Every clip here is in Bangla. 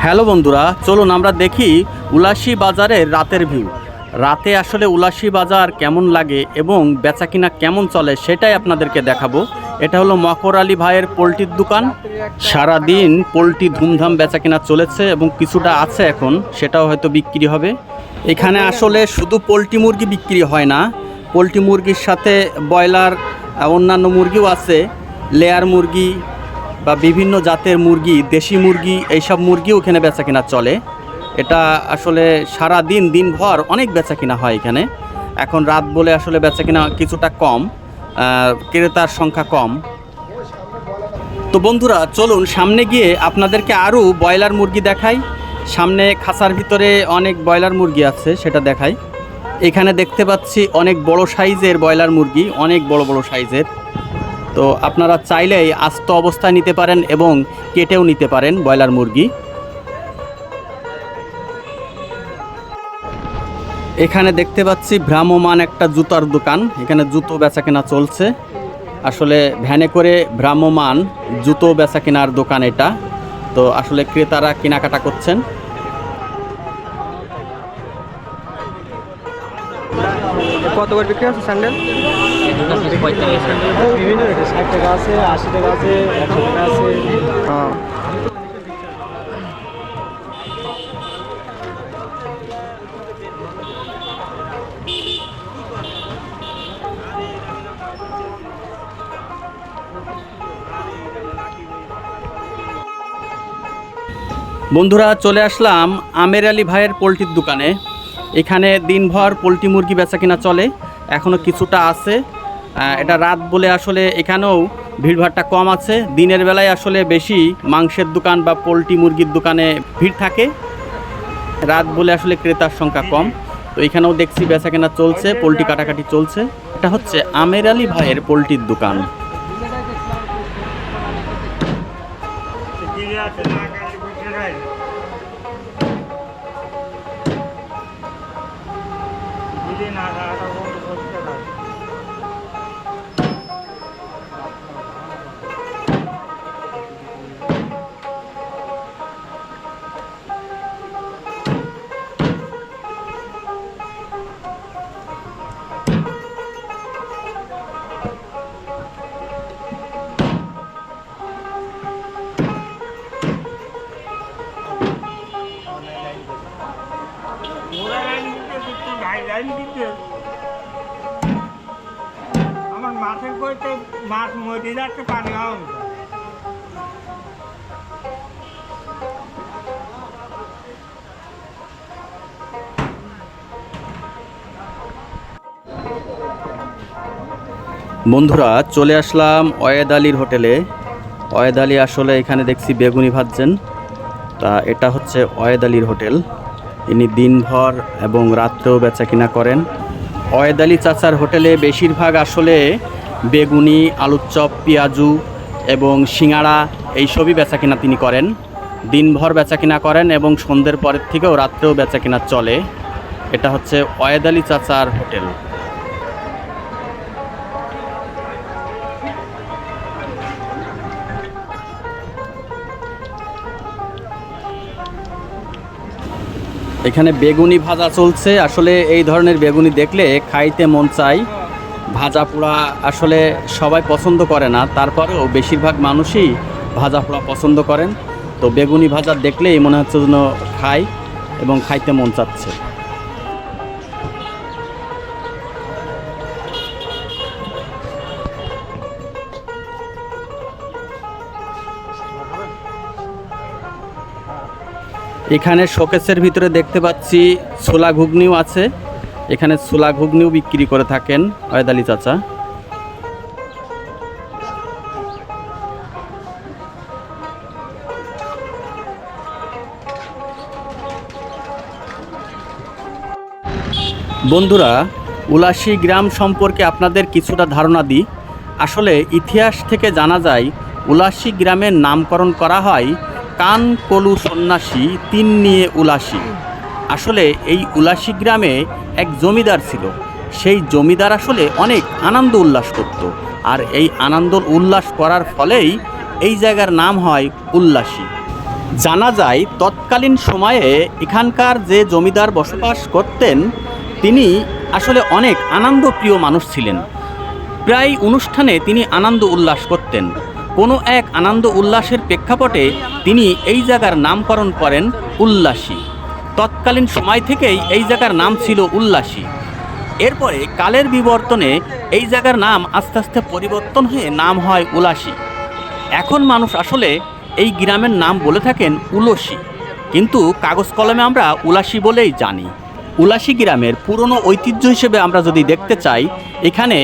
হ্যালো বন্ধুরা, চলুন আমরা দেখি উলাসী বাজারের রাতের ভিউ রাতে আসলে উলাসি বাজার কেমন লাগে এবং বেচাকিনা কেমন চলে সেটাই আপনাদেরকে দেখাবো। এটা হলো মকর আলী ভাইয়ের পোলট্রির দোকান। সারাদিন পোলট্রি ধুমধাম বেচাকিনা চলেছে এবং কিছুটা আছে এখন, সেটাও হয়তো বিক্রি হবে। এখানে আসলে শুধু পোলট্রি মুরগি বিক্রি হয় না, পোলট্রি মুরগির সাথে ব্রয়লার অন্যান্য মুরগিও আছে, লেয়ার মুরগি বা বিভিন্ন জাতের মুরগি, দেশি মুরগি, এইসব মুরগিও এখানে বেচা কিনা চলে। এটা আসলে সারা দিন দিনভর অনেক বেচা কিনা হয় এখানে। এখন রাত বলে আসলে বেচা কিনা কিছুটা কম ক্রেতার সংখ্যা কম। তো বন্ধুরা, চলুন সামনে গিয়ে আপনাদেরকে আরও ব্রয়লার মুরগি দেখাই। সামনে খাঁচার ভিতরে অনেক ব্রয়লার মুরগি আছে, সেটা দেখাই। এখানে দেখতে পাচ্ছি অনেক বড় সাইজের ব্রয়লার মুরগি, অনেক বড় বড় সাইজের। তো আপনারা চাইলেই আস্ত অবস্থায় নিতে পারেন এবং কেটেও নিতে পারেন ব্রয়লার মুরগি। এখানে দেখতে পাচ্ছি ভ্রাম্যমান একটা জুতার দোকান। এখানে জুতো বেচা কেনা চলছে। আসলে ভ্যানে করে ভ্রাম্যমান জুতো বেচা কেনার দোকান এটা। তো আসলে ক্রেতারা কেনাকাটা করছেন। কত করে বিক্রি আছে স্যান্ডেল? বন্ধুরা, চলে আসলাম আমের আলী ভাইয়ের পোলট্রির দোকানে। এখানে দিনভর পোলট্রি মুরগি বেচা কিনা চলে। এখনও কিছুটা আছে। এটা রাত বলে আসলে এখানেও ভিড়ভাড়টা কম আছে। দিনের বেলায় আসলে বেশি মাংসের দোকান বা পোলট্রি মুরগির দোকানে ভিড় থাকে। রাত বলে আসলে ক্রেতার সংখ্যা কম। তো এখানেও দেখছি বেচা কেনা চলছে, পোলট্রি কাটাকাটি চলছে। এটা হচ্ছে আমের আলী ভাইয়ের পোলট্রির দোকান। বন্ধুরা, চলে আসলাম অয়েদ আলীর হোটেলে। অয়েদ আলী আসলে এখানে দেখছি বেগুনি ভাজছেন। তা এটা হচ্ছে অয়েদ আলীর হোটেল। ইনি দিনভর এবং রাত্রেও বেচা কিনা করেন। অয়েদ আলী চাচার হোটেলে বেশিরভাগ আসলে বেগুনি, আলুর চপ, পেঁয়াজু এবং সিঙাড়া এইসবই বেচা কিনা তিনি করেন। দিনভর বেচা কিনা করেন এবং সন্ধ্যের পরের থেকেও রাত্রেও বেচা কিনা চলে। এটা হচ্ছে অয়েদ আলী চাচার হোটেল। এখানে বেগুনি ভাজা চলছে। আসলে এই ধরনের বেগুনি দেখলে খাইতে মন চাই ভাজা পোড়া আসলে সবাই পছন্দ করে না। তারপরেও বেশিরভাগ মানুষই ভাজা পোড়া পছন্দ করেন। তো বেগুনি ভাজা দেখলেই মনে হচ্ছে যেন খাই এবং খাইতে মন চাচ্ছে। এখানে শোকেসের ভিতরে দেখতে পাচ্ছি ছোলা ঘুগনিও আছে। এখানে ছোলা ঘুগনিও বিক্রি করে থাকেন অয়দালি চাচা। বন্ধুরা, উলাসী গ্রাম সম্পর্কে আপনাদের কিছুটা ধারণা দিই। আসলে ইতিহাস থেকে জানা যায়, উলাসী গ্রামের নামকরণ করা হয় কান কলু সন্ন্যাসী, তিন নিয়ে উলাসী। আসলে এই উলাসী গ্রামে এক জমিদার ছিল। সেই জমিদার আসলে অনেক আনন্দ উল্লাস করত। আর এই আনন্দ উল্লাস করার ফলেই এই জায়গার নাম হয় উল্লাসী। জানা যায়, তৎকালীন সময়ে এখানকার যে জমিদার বসবাস করতেন, তিনি আসলে অনেক আনন্দপ্রিয় মানুষ ছিলেন। প্রায় অনুষ্ঠানে তিনি আনন্দ উল্লাস করতেন। কোনো এক আনন্দ উল্লাসের প্রেক্ষাপটে তিনি এই জায়গার নামকরণ করেন উল্লাসী। তৎকালীন সময় থেকেই এই জায়গার নাম ছিল উল্লাসী। এরপরে কালের বিবর্তনে এই জায়গার নাম আস্তে আস্তে পরিবর্তন হয়ে নাম হয় উলাসী। এখন মানুষ আসলে এই গ্রামের নাম বলে থাকেন উলসী। কিন্তু কাগজ কলমে আমরা উলাসী বলেই জানি। উলাসী গ্রামের পুরনো ঐতিহ্য হিসেবে আমরা যদি দেখতে চাই, এখানে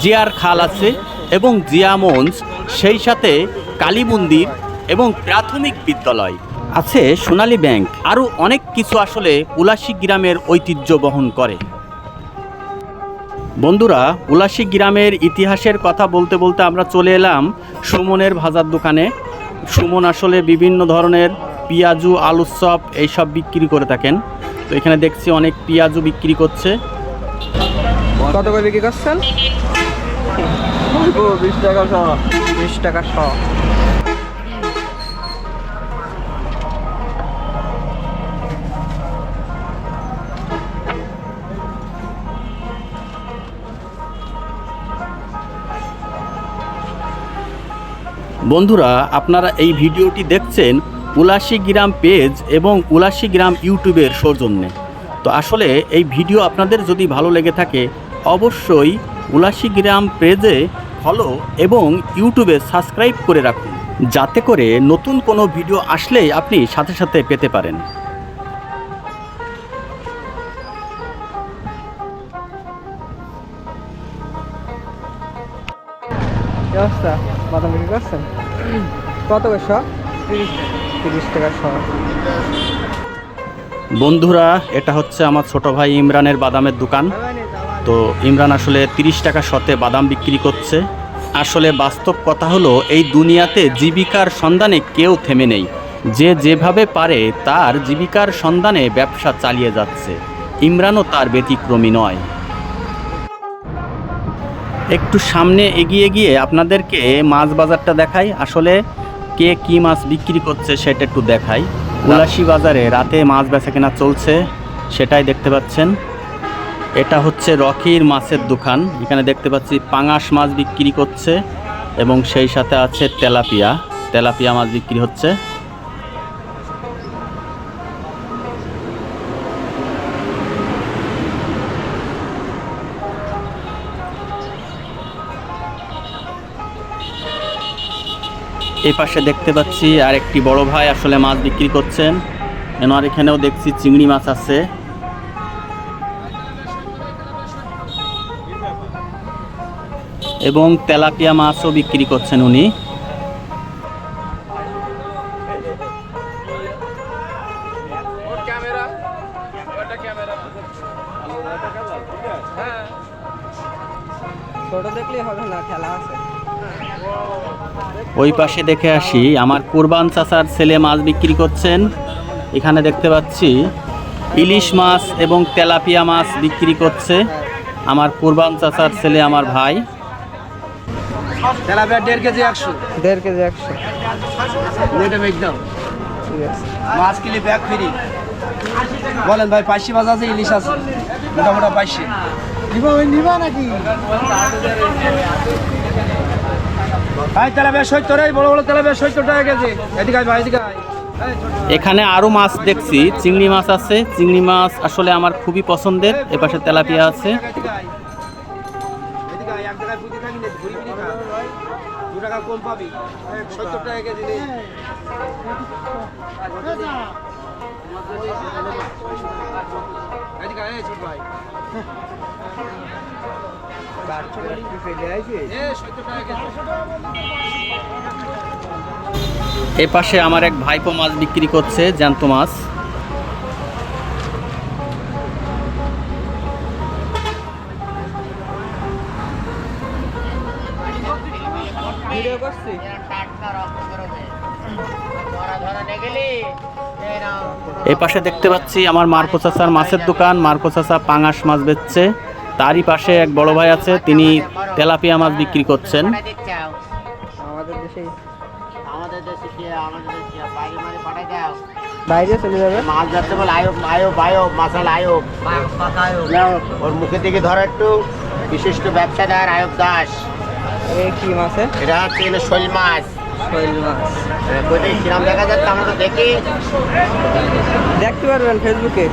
জিয়ার খাল আছে এবং জিয়া মঞ্চ সেই সাথে কালী মন্দির এবং প্রাথমিক বিদ্যালয় আছে সোনালী ব্যাংক। আরও অনেক কিছু আসলে উলাসী গ্রামের ঐতিহ্য বহন করে। বন্ধুরা, উলাসী গ্রামের ইতিহাসের কথা বলতে বলতে আমরা চলে এলাম সুমনের ভাজার দোকানে। সুমন আসলে বিভিন্ন ধরনের পেঁয়াজু আলুর চপ এইসব বিক্রি করে থাকেন। তো এখানে দেখছি অনেক পেঁয়াজু বিক্রি করছে। কত করে বিক্রি করছেন? বিশ টাকা শ। বিশ টাকা শ। বন্ধুরা আপনারা এই ভিডিওটি দেখছেন উলাসী গ্রাম পেজ এবং উলাসী গ্রাম ইউটিউবের সৌজন্যে। তো আসলে এই ভিডিও আপনাদের যদি ভালো লেগে থাকে অবশ্যই উলাসী গ্রাম পেজে ফলো এবং ইউটিউবে সাবস্ক্রাইব করে রাখুন যাতে করে নতুন কোনো ভিডিও আসলেই আপনি সাথে সাথে পেতে পারেন। অবস্থা? বাদাম বিক্রি করছেন? কত করে শ? তিরিশ টাকা শ। বন্ধুরা এটা হচ্ছে আমার ছোট ভাই ইমরানের বাদামের দোকান। তো ইমরান আসলে তিরিশ টাকা শতে বাদাম বিক্রি করছে। আসলে বাস্তব কথা হলো এই দুনিয়াতে জীবিকার সন্ধানে কেউ থেমে নেই। যে যেভাবে পারে তার জীবিকার সন্ধানে ব্যবসা চালিয়ে যাচ্ছে। ইমরানও তার ব্যতিক্রমী নয়। একটু সামনে এগিয়ে গিয়ে আপনাদেরকে মাছ বাজারটা দেখাই। আসলে কে কি মাছ বিক্রি করছে সেটা একটু দেখাই। উলাসী বাজারে রাতে মাছ বেচা কেনা চলছে সেটাই দেখতে পাচ্ছেন। এটা হচ্ছে রকির মাছের দোকান। এখানে দেখতে পাচ্ছি পাঙাশ মাছ বিক্রি করছে এবং সেই সাথে আছে তেলাপিয়া। তেলাপিয়া মাছ বিক্রি হচ্ছে। এই পাশে দেখতে পাচ্ছি আর একটি বড় ভাই আসলে মাছ বিক্রি করছেন। এনার এখানেও দেখছি চিংড়ি মাছ আছে। এবং তেলাপিয়া মাছও বিক্রি করছেন উনি। ওই পাশে দেখে আসি আমার কুরবান চাচার ছেলে মাছ বিক্রি করছেন। এখানে দেখতে পাচ্ছি ইলিশ মাছ এবং তেলাপিয়া মাছ বিক্রি করছে আমার কুরবান চাচার ছেলে আমার ভাই। তেলাপিয়া দেড় কেজি একশো। দেড় কেজি একশো। এটা একদম মাছ কিলি ব্যাগ ফ্রি। বলেন ভাই পাইশি মাছ আছে ইলিশ আছে। মোটামোটা পাইশি। নিবা ওই নিবা নাকি? ভাই তেলাপিয়া সত্তর এই বড় বড় তেলাপিয়া সত্তর টাকা কেজি। এদিকে ভাই এদিকে এখানে আরও মাছ দেখছি। চিংড়ি মাছ আছে। চিংড়ি মাছ আসলে আমার খুবই পছন্দের। এপাশে তেলাপিয়া আছে। কম পাবি সত্তর টাকা কেজি নে। এদিকে আয়, এই ছোট ভাই এ, 70 টাকা কেজি। এ পাশে আমার এক ভাইপো মাছ বিক্রি করছে জ্যান্ত মাছ ভিডিও করছি। এই পাশে দেখতে পাচ্ছি আমার মার্কো চাচার মাছের দোকান। মার্কো চাচা পাঙাশ মাছ বেচছে। তারই পাশে এক বড় ভাই আছে তিনি তেলাপিয়া মাছ বিক্রি করছেন। আমাদের দেশেই আমাদের দেশে শিখিয়ে আমাদের বাইরে চলে যাবে? মাছ যাচ্ছে বলে আয়ব আয়ব আয়ব মাসাল আয়ব। ওর মুখে দিকে ধরো একটু। বিশিষ্ট ব্যবসাদার আয়ব দাস। এ কি মাছে এটা হচ্ছে এখানে শৈল মাছ। শৈল মাছ। কোথায় কিরাম দেখা যাচ্ছে? আমরা তো দেখি। দেখতে পারবেন ফেসবুকে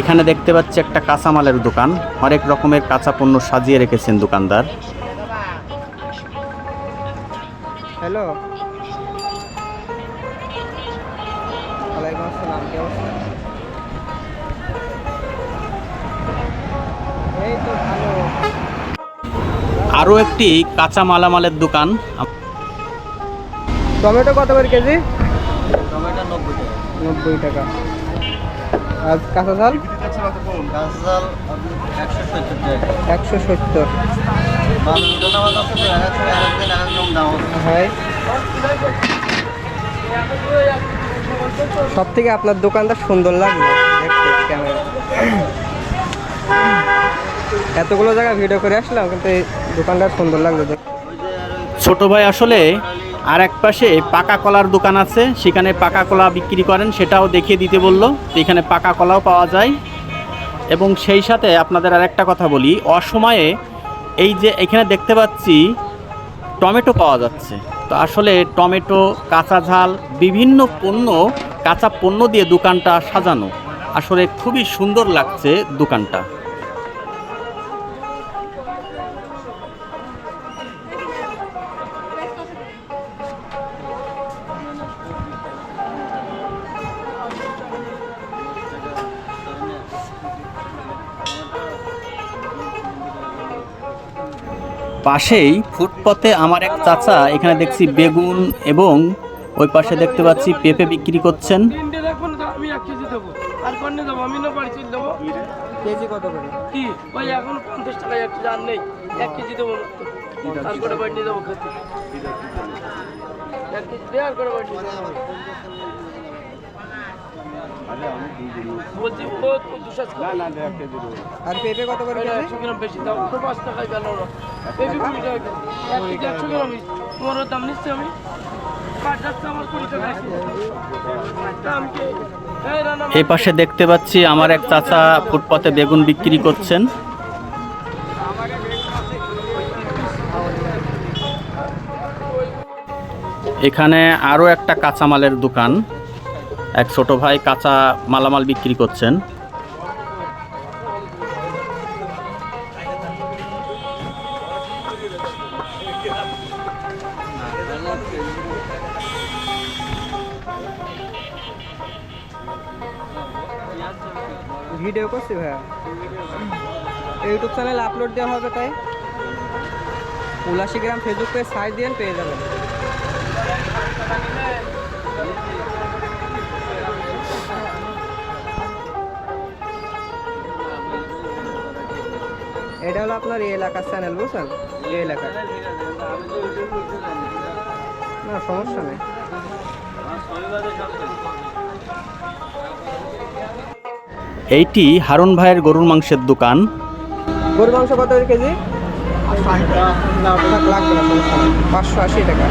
এখানে দেখতে পাচ্ছি একটা কাঁচামালের দোকান। হরেক রকমের কাঁচা পণ্য সাজিয়ে রেখেছেন দোকানদার। হ্যালো। এই তো ভালো। আরও একটি কাঁচা মালামালের দোকান। টমেটো কত করে কেজি? টমেটো নব্বই টাকা। নব্বই টাকা। আর কাঁচা ঝাল একশো সত্তর। সব থেকে আপনার দোকানটা সুন্দর লাগল দেখতে ক্যামেরা। এতগুলো জায়গা ভিডিও করে আসলাম কিন্তু দোকানটা সুন্দর লাগল ছোট ভাই আসলে আর এক পাশে পাকা কলার দোকান আছে, সেখানে পাকা কলা বিক্রি করেন, সেটাও দেখিয়ে দিতে বলল এখানে পাকা কলাও পাওয়া যায়। এবং সেই সাথে আপনাদের আর একটা কথা বলি, অসময়ে এই যে এখানে দেখতে পাচ্ছি টমেটো পাওয়া যাচ্ছে। তো আসলে টমেটো, কাঁচা ঝাল, বিভিন্ন পণ্য, কাঁচা পণ্য দিয়ে দোকানটা সাজানো। আসলে খুবই সুন্দর লাগছে দোকানটা। পাশেই ফুটপথে আমার এক চাচা, এখানে দেখছি বেগুন এবং ওই পাশে দেখতে পাচ্ছি পেঁপে বিক্রি করছেন। বলছি ও দুশো আর পেঁপে কত করে একশো গ্রাম বেশি দাও। তো পাঁচ টাকায় গেল না বেবি কুড়ি টাকা? কেজি। একশো গ্রাম। তোমার দাম নিচ্ছি আমি। পাঁচ যাচ্ছে আমার কুড়ি টাকা আছে। দাম কি? এই পাশে দেখতে পাচ্ছি আমার এক চাচা ফুটপাতে বেগুন বিক্রি করছেন। এখানে আরও একটা কাঁচামালের দোকান। এক ছোট ভাই কাঁচা মালামাল বিক্রি করছেন। ভিডিও করছি ভাইয়া। ইউটিউব চ্যানেল আপলোড দেওয়া হবে তাই। উলাশি গ্রাম ফেসবুক পেজ সার্চ দিয়ে পেয়ে যাবেন। এটা হলো আপনার এই এলাকার চ্যানেল বুঝছেন? এই এলাকার। না সমস্যা নেই। এইটি হারুন ভাইয়ের গরুর মাংসের দোকান। গরুর মাংস কত কেজি? পাঁচশো আশি টাকা।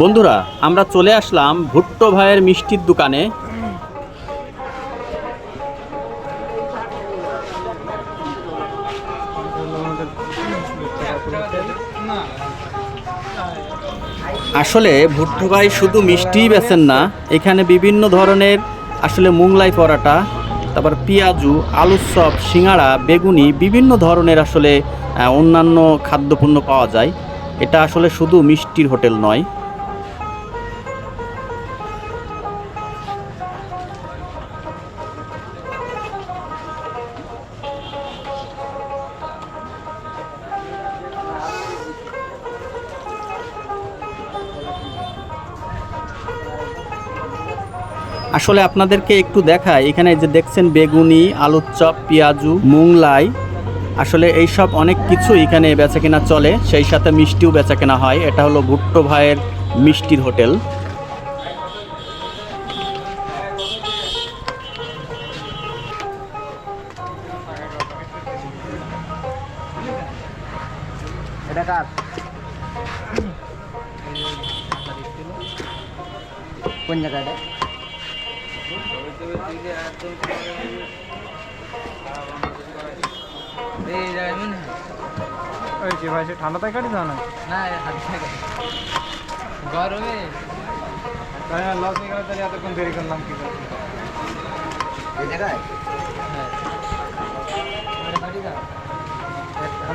বন্ধুরা, আমরা চলে আসলাম ভুট্টো ভাইয়ের মিষ্টির দোকানে। আসলে ভুট্টো ভাই শুধু মিষ্টিই বেচেন না, এখানে বিভিন্ন ধরনের আসলে মুংলাই পরাটা, তারপর পেঁয়াজু, আলুর চপ সিঙ্গাড়া বেগুনি, বিভিন্ন ধরনের আসলে অন্যান্য খাদ্যপণ্য পাওয়া যায়। এটা আসলে শুধু মিষ্টির হোটেল নয়। আসলে আপনাদেরকে একটু দেখাই। এখানে যে দেখছেন বেগুনি, আলুর চপ, পেঁয়াজু, মুংলাই। আসলে এইসব অনেক কিছু এখানে বেচা কেনা চলে। সেই সাথে মিষ্টিও বেচা কেনা হয়। এটা হলো ভুট্টো ভাইয়ের মিষ্টির হোটেল। এই জায়গায় মনে হয় ওই যে ভাই সে ঠান্ডা তাই কাটি দাও না না হাত গরমে। তাই লস হয়ে গেলে তাহলে এতক্ষণ দেরি করলাম কি করছি এই জায়গায়?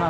না।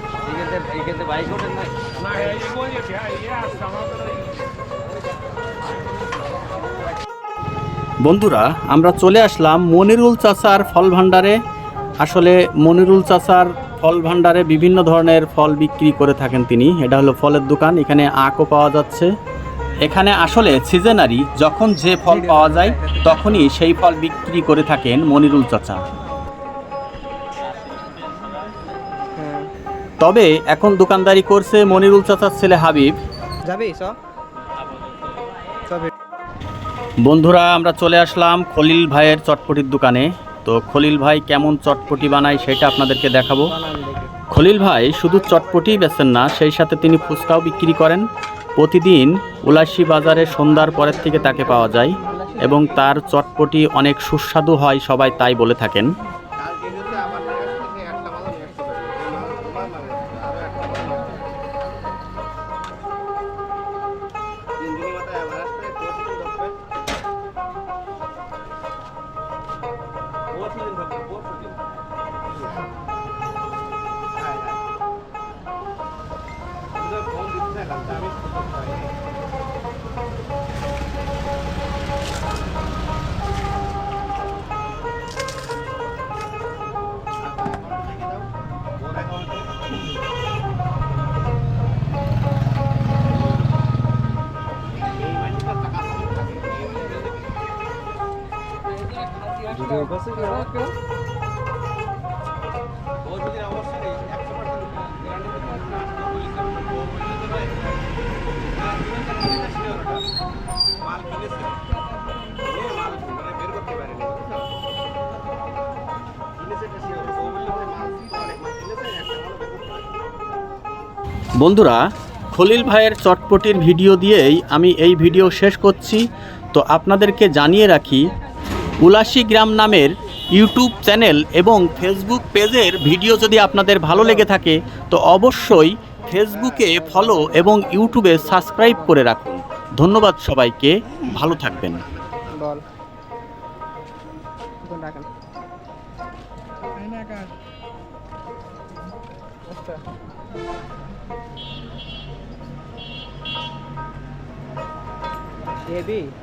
এইখানে বাইক ওঠেন না? বন্ধুরা আমরা চলে আসলাম মনিরুল চাচার ফল ভাণ্ডারে। আসলে মনিরুল চাচার ফল ভাণ্ডারে বিভিন্ন ধরনের ফল বিক্রি করে থাকেন তিনি। এটা হলো ফলের দোকান এখানে আখও পাওয়া যাচ্ছে। এখানে আসলে সিজনারি যখন যে ফল পাওয়া যায় তখনই সেই ফল বিক্রি করে থাকেন মনিরুল চাচা। তবে এখন দোকানদারি করছে মনিরুল চাচার ছেলে হাবিব। যাবি বন্ধুরা আমরা চলে আসলাম খলিল ভাইয়ের চটপটির দোকানে। তো খলিল ভাই কেমন চটপটি বানায় সেটা আপনাদেরকে দেখাবো। খলিল ভাই শুধু চটপটিই বেচেন না সেই সাথে তিনি ফুচকাও বিক্রি করেন। প্রতিদিন উলাসী বাজারে সন্ধ্যার পরের থেকে তাকে পাওয়া যায় এবং তার চটপটি অনেক সুস্বাদু হয় সবাই তাই বলে থাকেন। বন্ধুরা, খলিল ভাইয়ের চটপটির ভিডিও দিয়েই আমি এই ভিডিও শেষ করছি। তো আপনাদেরকে জানিয়ে রাখি উলাসী গ্রাম নামের ইউটিউব চ্যানেল এবং ফেসবুক পেজের ভিডিও যদি আপনাদের ভালো লেগে থাকে, তো অবশ্যই ফেসবুকে ফলো এবং ইউটিউবে সাবস্ক্রাইব করে রাখুন। ধন্যবাদ সবাইকে, ভালো থাকবেন। JB.